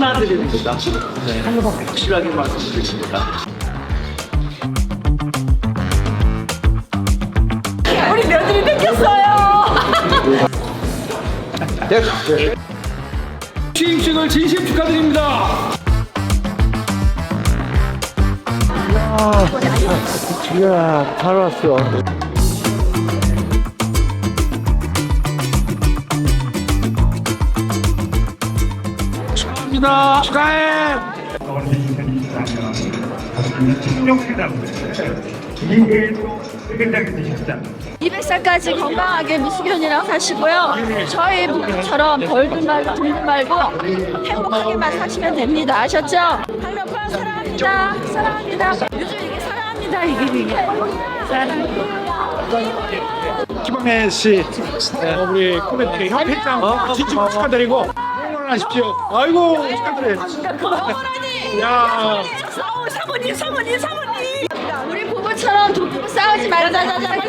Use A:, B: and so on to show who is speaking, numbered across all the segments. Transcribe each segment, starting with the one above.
A: 어, 친아들입니다. 네, 확실하게 말씀드립니다.
B: 우리 며느리 뺏겼어요.
C: 취임식을 진심 축하드립니다.
A: 이야, 잘 왔어.
C: 축하합니다. 축하해.
D: 이해도 회장이 되셨다.
B: 200살까지 건강하게 미숙연이랑 사시고요. 저희 부부처럼 벌든 말고 돈든 말고 행복하게만 사시면 됩니다. 아셨죠? 강력한 사랑합니다. 사랑합니다. 요즘 이게 사랑합니다. 이게 이게. 사랑합니다.
C: 김학래 씨, 어, 우리 코미디 협회장 진심 축하드리고 응원하십시오. 아이고 축하드려요.
B: 어머니!
C: 야.
B: 사모님, 사모님, 사모님! 우리 부부처럼 두 부부 싸우지 말자, 자, 자, 자,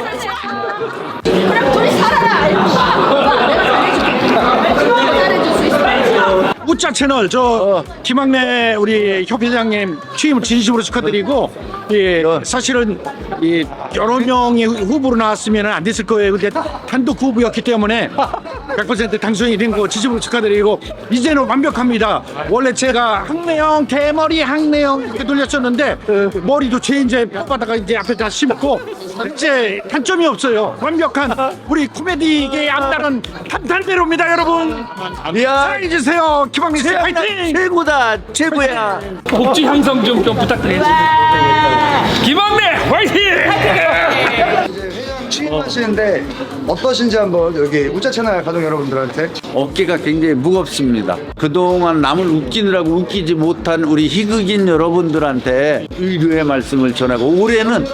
B: 그럼 둘이 살아라! 오빠, 내가 잘해줄게. 잘해줄 수 있어.
C: 우짜 채널 저 김학래 우리 협 회장님 취임을 진심으로 축하드리고 예, 사실은 이 여러 명이 후보로 나왔으면 안 됐을 거예요. 근데 단독 후보였기 때문에 100% 당선이 된 거 진심으로 축하드리고 이제는 완벽합니다. 원래 제가 항래형 대머리 항래형 이렇게 돌렸었는데 머리도 제 이제 뽑아다가 이제 앞에 다 심고 이제 단점이 없어요. 완벽한 우리 코미디계의 앞다른 탄탄대로입니다, 여러분. 사랑해 주세요, 김학래 씨 파이팅!
A: 최고다, 최고야.
C: 복지 형성 좀, 좀 부탁드리겠습니다. 김학래 화이팅!
E: 취임하시는데 어떠신지 한번 여기 우짜 채널 가족 여러분들한테
A: 어깨가 굉장히 무겁습니다. 그동안 남을 웃기느라고 웃기지 못한 우리 희극인 여러분들한테 의료의 말씀을 전하고 올해는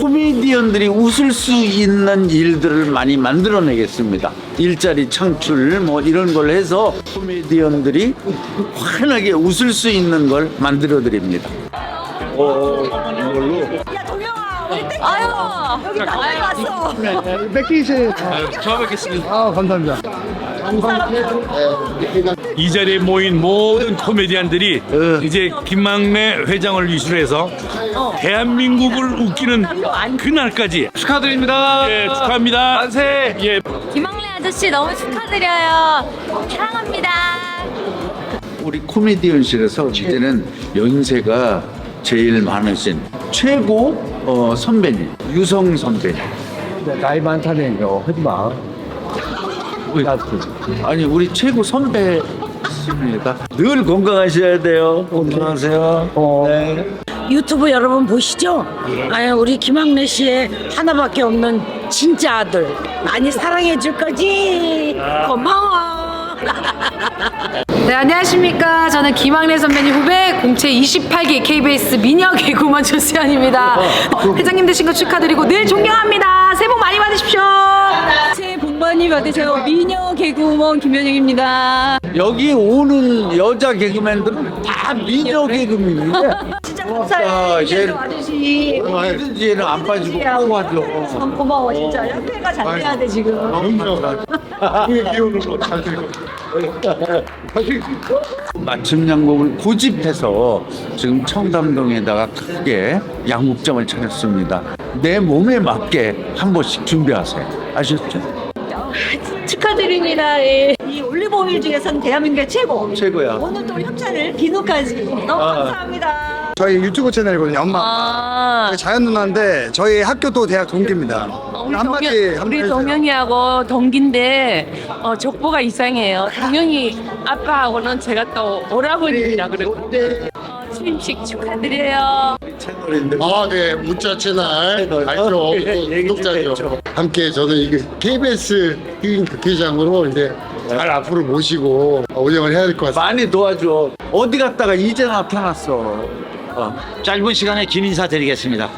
A: 코미디언들이 웃을 수 있는 일들을 많이 만들어내겠습니다. 일자리 창출 뭐 이런 걸 해서 코미디언들이 환하게 웃을 수 있는 걸 만들어 드립니다.
B: 아유, 여기 나와요, 왔어.
E: 뺏기시
C: 처음 뵙겠습니다.
E: 아 감사합니다
C: 이 자리에 모인 모든 코미디언들이 이제 김막내 회장을 위시해서 대한민국을 웃기는 그날까지 축하드립니다. 예, 축하합니다. 만세. 예.
B: 김학래 아저씨 너무 축하드려요. 사랑합니다.
A: 우리 코미디언실에서 이제는 연세가 제일 많으신 최고 어, 선배님. 유성 선배님.
E: 나이 많다는 거. 하지 마.
A: 아니 우리 최고 선배십니다. 늘 건강하셔야 돼요. 건강하세요. 네.
F: 유튜브 여러분 보시죠? 아유 우리 김학래 씨의 하나밖에 없는 진짜 아들 많이 사랑해 줄 거지? 고마워.
G: 네, 안녕하십니까. 저는 김학래 선배님 후배 공채 28기 KBS 미녀 개구먼 조수연입니다. 회장님 되신 거 축하드리고 늘 존경합니다. 새해 복 많이 받으십시오.
B: 새해 복 많이 받으세요. 미녀 개그우먼 김현영입니다.
A: 여기 오는 여자 개그맨들은 다 미녀 개그맨인데
B: 진짜
A: 고맙다 얘는
B: 아저씨.
A: 뭐든지 얘는 안 빠지고 꼭 하죠
B: 참 고마워 진짜. 협회가 잘 돼야 돼 지금.
A: 맞춤 양복을 고집해서 지금 청담동에다가 크게 양복점을 차렸습니다. 내 몸에 맞게 한 번씩 준비하세요. 아셨죠?
B: 축하드립니다. 예. 이 올리브 오일 중에서는 대한민국의 최고.
A: 최고야.
B: 오늘 또 협찬을 비누까지 너무 감사합니다.
E: 저희 유튜브 채널이거든요 엄마
G: 아,
E: 자연 누나인데 저희 학교 또 대학 동기입니다
G: 우리,
E: 한마디
G: 동현,
E: 한마디
G: 우리
E: 해주세요.
G: 동현이하고 동기인데 어, 족보가 이상해요. 동현이 아빠하고는 제가 또 오라버니라 그러거든요. 어, 취임식 축하드려요.
A: 채널인데.
H: 아, 네. 우짜 채널 알죠.
A: 좀
H: 구독자죠.
A: 해줘.
H: 함께 저는 이게 KBS 휘인 국회장으로 이제 잘 앞으로 모시고 운영을 해야 될 것 같습니다.
A: 많이 도와줘. 어디 갔다가 이제 나타났어. 어.
I: 짧은 시간에 긴 인사 드리겠습니다.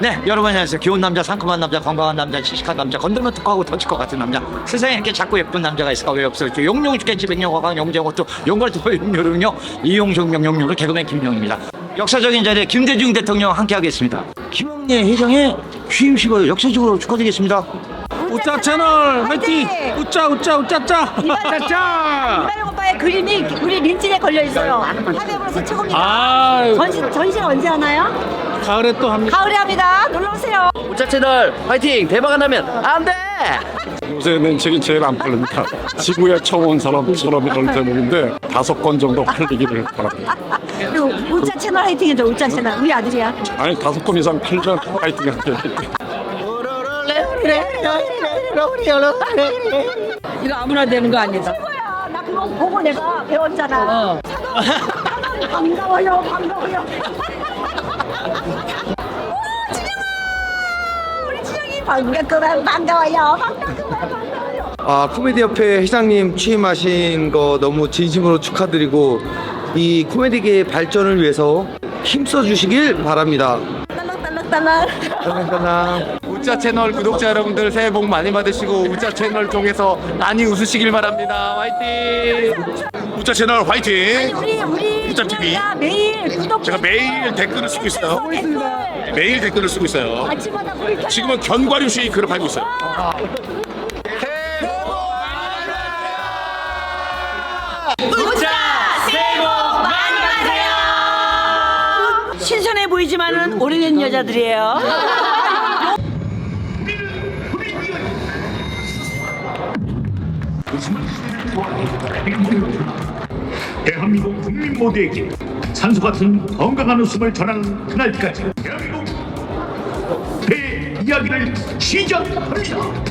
I: 네. 여러분 안녕하세요. 귀여운 남자, 상큼한 남자, 건강한 남자, 씩씩한 남자, 건들면 톡하고 터질 것 같은 남자. 세상에 이렇게 작고 예쁜 남자가 있을까 왜 없을지. 용용 죽겠지 백령화강 용재고또 용걸토 용료는요. 이용종 명령료로 개그맨 김용입니다. 역사적인 자리에 김대중 대통령 함께하겠습니다. 김영래 회장의 취임식을 역사적으로 축하드리겠습니다.
C: 우짜 채널 화이팅! 우짜 우짜 우짜짜! 우짜짜!
B: 이발용 오빠의 그림이 우리 린진에 걸려 있어요. 화면으로서 최고입니다.
C: 아
B: 전시 전시 언제 하나요?
C: 가을에 또 합니다.
B: 가을에 합니다. 놀러 오세요.
I: 우짜 채널 화이팅! 대박 나면 안 돼!
J: 요새는 책이 제일 안 팔립니다. 지구에 처음 온 사람처럼 이런 제목인데 다섯 권 정도 팔리기를 바랍니다.
B: 그리고 우짜 채널 화이팅 해줘. 우짜 채널. 우리 아들이야.
J: 아니 다섯 권 이상 팔면 파이팅 할게요.
F: 이거 아무나 되는 거 아니다.
B: 나 그거 보고 내가 배웠잖아. 사돈 반가워요. 반가워요. 오, 진영아! 우리 진영이 반갑구만. 반가워요. 반갑구만. 반가워요.
E: 아 코미디 협회 회장님 취임하신 거 너무 진심으로 축하드리고 이 코미디계의 발전을 위해서 힘써 주시길 바랍니다.
B: 딸랑딸랑딸랑.
E: 따랑따랑.
J: 우짜 채널 구독자 여러분들 새해 복 많이 받으시고 우짜 채널 통해서 많이 웃으시길 바랍니다. 화이팅! 우짜 채널 화이팅!
B: 우리 우리
J: 우짜 TV.
B: 매일 구독.
J: 제가 매일 댓글을 쓰고 있어요. 매일 댓글을 쓰고 있어요.
B: 아침마다
J: 지금은 견과류 쉐이크를 팔고 있어요.
F: 신선해 보이지만은 오래된 여자들이에요.
D: 대한민국 국민 모두에게 산소 같은 건강한 웃음을 전하는 그날까지 대한민국 배 이야기를 시작합니다.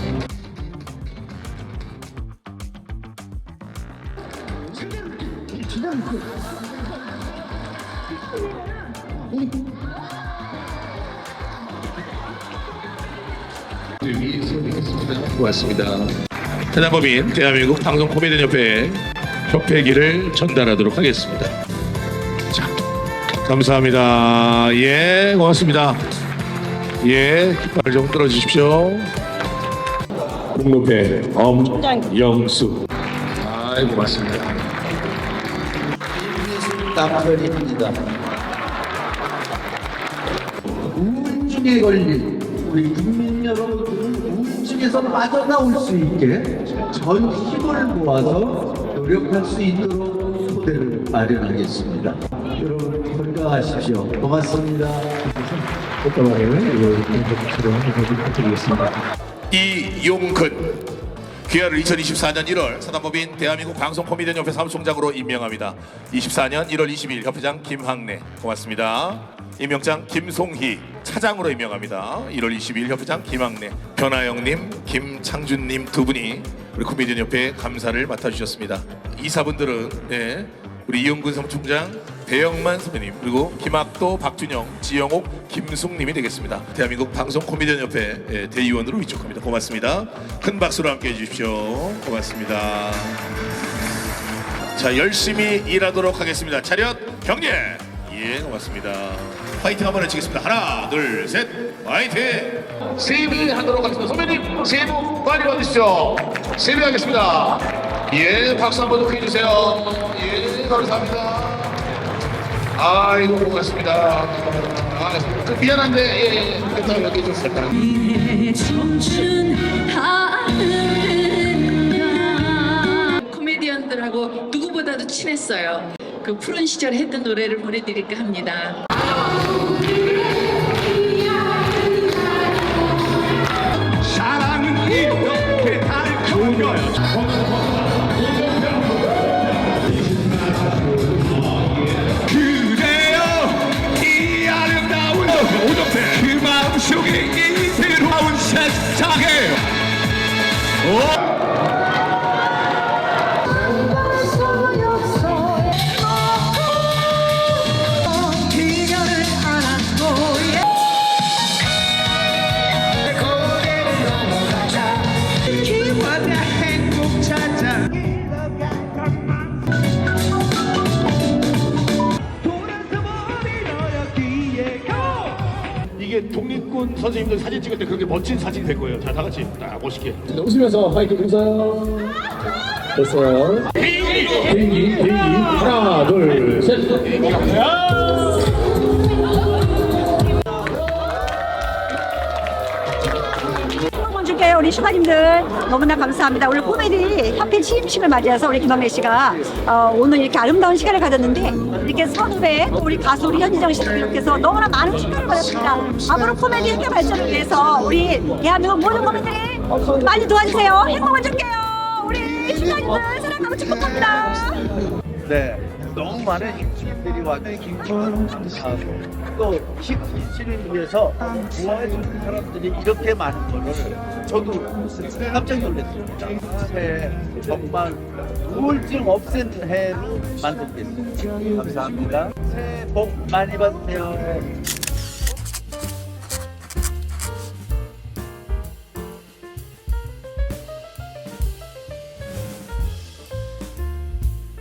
K: 고맙습니다. 대단법인 대한민국 방송 코미디언 협회 협회기를 전달하도록 하겠습니다. 자, 감사합니다. 예, 고맙습니다. 예, 깃발 좀 끌어주십시오. 공로회 엄영수. 아이, 고맙습니다.
A: 남편입니다. 우울증에 걸린 우리 국민 여러분들은 우울증에서 빠져나올 수 있게 전 힘을 모아서 노력할 수 있도록 토대를 마련하겠습니다. 여러분 건강하십시오. 고맙습니다.
K: 이용근 귀하를 2024년 1월 사단법인 대한민국 방송 코미디언 협회 사무총장으로 임명합니다. 24년 1월 20일 협회장 김학래 고맙습니다. 임명장 김송희 차장으로 임명합니다. 1월 20일 협회장 김학래 변하영님 김창준님 두 분이 우리 코미디언 협회 감사를 맡아주셨습니다. 이사분들은 네, 우리 이용근 사무총장 배영만 선배님 그리고 김학도 박준영 지영옥 김숙님이 되겠습니다. 대한민국 방송 코미디언 협회 예, 대의원으로 위촉합니다. 고맙습니다. 큰 박수로 함께 해 주십시오. 고맙습니다. 자 열심히 일하도록 하겠습니다. 차렷 경례. 예 고맙습니다. 화이팅 한번 해치겠습니다. 하나 둘셋 화이팅. 세배하도록 하겠습니다. 선배님 새해 복 많이 받으시죠. 세배하겠습니다. 예 박수 한번 더 해주세요. 예 감사합니다. 아이고 고맙습니다. 아, 그 미안한데 예, 예. 그렇다고 여기 좀 쓸까요?
L: 코미디언들하고 누구보다도 친했어요. 그 푸른 시절 했던 노래를 보내드릴까 합니다.
D: 선생님들 사진 찍을 때 그렇게 멋진 사진이 될 거예요. 자, 다 같이 딱 멋있게.
J: 웃으면서 화이팅 해주세요. 됐어요.
D: 개인기,
J: 개인기, 개인기. 하나, 둘, 셋.
F: 줄게.
B: 우리 슈가님들 너무나 감사합니다. 오늘 코미디 협회 취임식을 맞이해서 우리 김학래 씨가 어, 오늘 이렇게 아름다운 시간을 가졌는데 이렇게 선후배 또 우리 가수 우리 현지정 씨도 이렇게 해서 너무나 많은 축하를 받았습니다. 앞으로 코미디 협회 발전을 위해서 우리 대한민국 모든 코미들이 많이 도와주세요. 행복을 줄게요. 우리 슈가님들 사랑하고 축복합니다.
A: 네, 너무 많은 힘들이 와서 기뻐하고 또 희극시를 위해서 도와주는 사람들이 이렇게 많은 거를 저도 깜짝 놀랐습니다. 새해 정말 우울증 없앤 해로 만들겠습니다. 감사합니다. 새해 복 많이 받으세요.